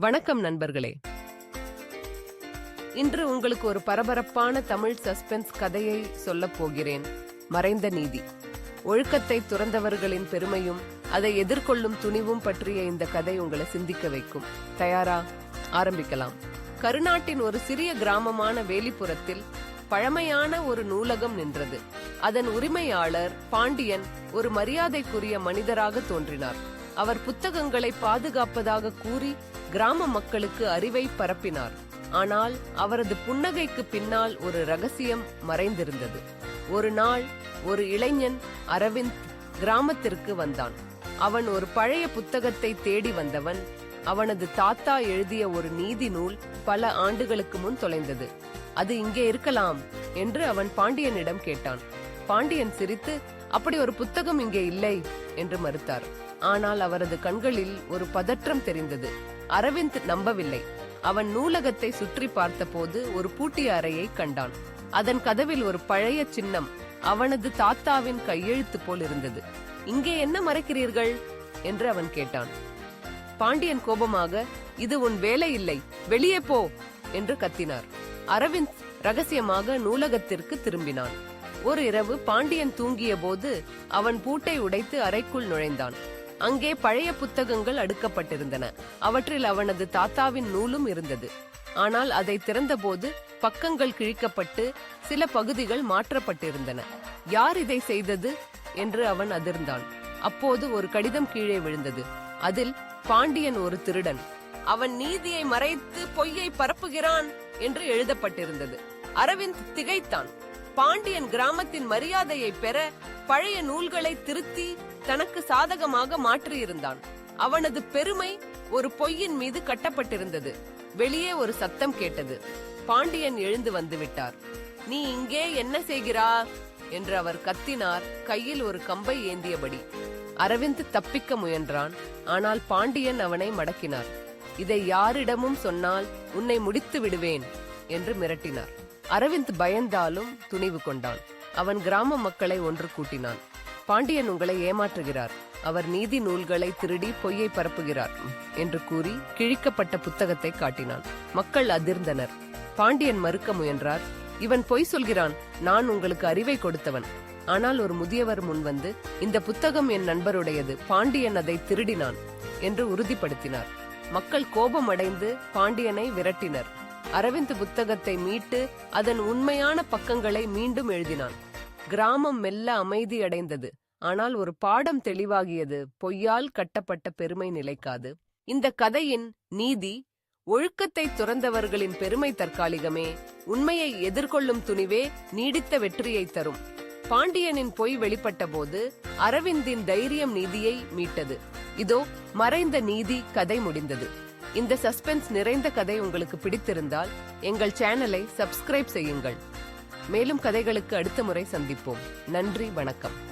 வணக்கம் நண்பர்களே. இன்று உங்களுக்கு ஒரு பரபரப்பான தமிழ் சஸ்பென்ஸ் கதையை சொல்லப் போகிறேன். மறைந்த நீதி. ஒழுக்கத்தை துறந்தவர்களின் பெருமையும் அதை எதிர்கொள்ளும் துணிவும் பற்றிய இந்த கதை உங்களை சிந்திக்க வைக்கும். தயாரா? ஆரம்பிக்கலாம். கருநாட்டின் ஒரு சிறிய கிராமமான வேலிப்புறத்தில் பழமையான ஒரு நூலகம் நின்றது. அதன் உரிமையாளர் பாண்டியன் ஒரு மரியாதைக்குரிய மனிதராக தோன்றினார். அவர் புத்தகங்களை பாதுகாப்பதாக கூறி கிராம மக்களுக்கு அறிவை பரப்பினார். ஆனால் அவரது புன்னகைக்கு பின்னால் ஒரு ரகசியம் மறைந்திருந்தது. ஒரு நாள் ஒரு இளைஞன் அரவிந்த் கிராமத்திற்கு வந்தான். அவன் ஒரு பழைய புத்தகத்தை தேடி வந்தவன். அவனது தாத்தா எழுதிய ஒரு நீதி நூல் பல ஆண்டுகளுக்கு முன் தொலைந்தது. அது இங்கே இருக்கலாம் என்று அவன் பாண்டியனிடம் கேட்டான். பாண்டியன் சிரித்து அப்படி ஒரு புத்தகம் இங்கே இல்லை என்று மறுத்தார். ஆனால் அவரது கண்களில் ஒரு பதற்றம் தெரிந்தது. அரவிந்த் நம்பவில்லை. அவன் நூலகத்தை சுற்றி பார்த்தபோது ஒரு பூட்டிய அறையை கண்டான். அதன் கதவில் ஒரு பழைய சின்னம் அவனது தாத்தாவின் கையெழுத்து போல் இருந்தது. இங்கே என்ன மறைக்கிறீர்கள்? என்று அவன் கேட்டான். பாண்டியன் கோபமாக இது உன் வேலை இல்லை. வெளியே போ என்று கத்தினார். அரவிந்த் ரகசியமாக நூலகத்திற்கு திரும்பினான். ஒரு இரவு பாண்டியன் தூங்கிய போது அவன் பூட்டை உடைத்து அறைக்குள் நுழைந்தான். அங்கே பழைய புத்தகங்கள் அடுக்கப்பட்டிருந்தன. அவற்றில் அவனது தாத்தாவின் நூலும் இருந்தது. ஆனால் அதை திறந்தபோது பக்கங்கள் கிழிக்கப்பட்டு சில பகுதிகள் மாற்றப்பட்டிருந்தன. யார் இதை செய்தது? என்று அவன் அதிர்ந்தான். அப்போது ஒரு கடிதம் கீழே விழுந்தது. அதில் பாண்டியன் ஒரு திருடன். அவன் நீதியை மறைத்து பொய்யை பரப்புகிறான் என்று எழுதப்பட்டிருந்தது. அரவிந்த் திகைத்தான். பாண்டியன் கிராமத்தின் மரியாதையை பெற பழைய நூல்களை திருத்தி தனக்கு சாதகமாக மாற்றியிருந்தான். அவனது பெருமை ஒரு பொய்யின் மீது கட்டப்பட்டிருந்தது. வெளியே ஒரு சத்தம் கேட்டது. பாண்டியன் எழுந்து வந்து விட்டார் நீ இங்கே என்ன செய்கிறா? என்று அவர் கத்தினார். கையில் ஒரு கம்பை ஏந்தியபடி. அரவிந்த் தப்பிக்க முயன்றான். ஆனால் பாண்டியன் அவனை மடக்கினார். இதை யாரிடமும் சொன்னால் உன்னை முடித்து விடுவேன் என்று மிரட்டினார். அரவிந்த் பயந்தாலும் துணிவு கொண்டான். அவன் கிராம மக்களை ஒன்று கூட்டினான். பாண்டியன் உங்களை ஏமாற்றுகிறார். அவர் நீதி நூல்களை திருடி பொய்யை பரப்புகிறார் என்று கூறி கிழிக்கப்பட்ட புத்தகத்தை காட்டினான். மக்கள் அதிர்ந்தனர். பாண்டியன் மறுக்க முயன்றார். இவன் பொய் சொல்கிறான். நான் உங்களுக்கு அறிவை கொடுத்தவன். ஆனால் ஒரு முதியவர் முன்வந்து இந்த புத்தகம் என் நண்பருடையது. பாண்டியன் அதை திருடினான் என்று உறுதிப்படுத்தினார். மக்கள் கோபமடைந்து பாண்டியனை விரட்டினர். அரவிந்த் புத்தகத்தை மீட்டு அதன் உண்மையான பக்கங்களை மீண்டும் எழுதினான். கிராமம் மெல்ல அமைதியடைந்தது ஆனால் ஒரு பாடம் தெளிவாகியது. பொய்யால் கட்டப்பட்ட பெருமை நிலைக்காது. இந்த கதையின் நீதி ஒழுக்கத்தை துறந்தவர்களின் பெருமை தற்காலிகமே உண்மையை எதிர்கொள்ளும் துணிவே நீடித்த வெற்றியை தரும். பாண்டியனின் பொய் வெளிப்பட்ட போது அரவிந்தின் தைரியம் நீதியை மீட்டது. இதோ மறைந்த நீதி கதை முடிந்தது. இந்த சஸ்பென்ஸ் நிறைந்த கதை உங்களுக்கு பிடித்திருந்தால் எங்கள் சேனலை சப்ஸ்கிரைப் செய்யுங்கள். மேலும் கதைகளுக்கு அடுத்த முறை சந்திப்போம். நன்றி வணக்கம்.